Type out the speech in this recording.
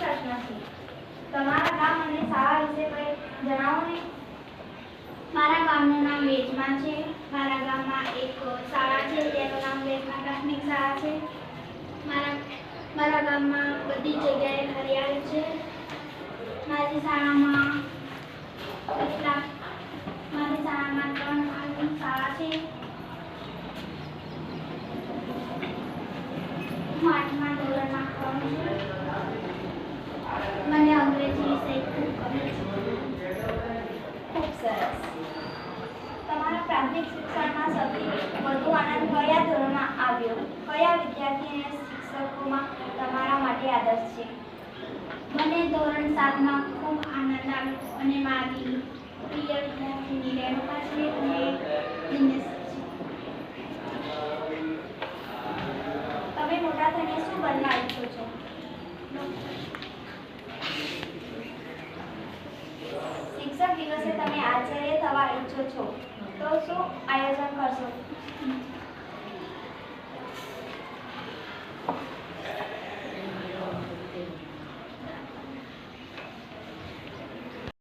પ્રશ્ન છે તમારા ગામ અને શાળા વિશે કંઈ જણાવો ને? મારા ગામનું નામ વેજમાં છે. મારા ગામમાં એક શાળા છે તેનું નામ વેજમાં પ્રાથમિક શાળા છે. મારા મારા ગામમાં બધી જગ્યાએ હરિયાળી છે. મારી શાળામાં કેટલા મારી શાળામાં ત્રણ શાળા છે હું આઠમા ધોરણમાં ભણું છું મને અંગ્રેજી વિષય ખૂબ ગમે છે ખૂબ સરસ તમારા પ્રાથમિક શિક્ષણમાં સૌથી વધુ આનંદ કયા ધોરણમાં આવ્યો? કયા વિદ્યાર્થી અને શિક્ષકોમાં તમારા માટે આદર્શ છે? મને ધોરણ સાતમાં ખૂબ આનંદ આવ્યો અને મારી પ્રિય વિદ્યાર્થીની રેણુકા છે. અને તમે મોટા થઈને શું બનવા ઈચ્છો છો? શિક્ષક દિવસે તમે આચાર્ય થવા ઈચ્છો છો? Toso Ayasan Carso.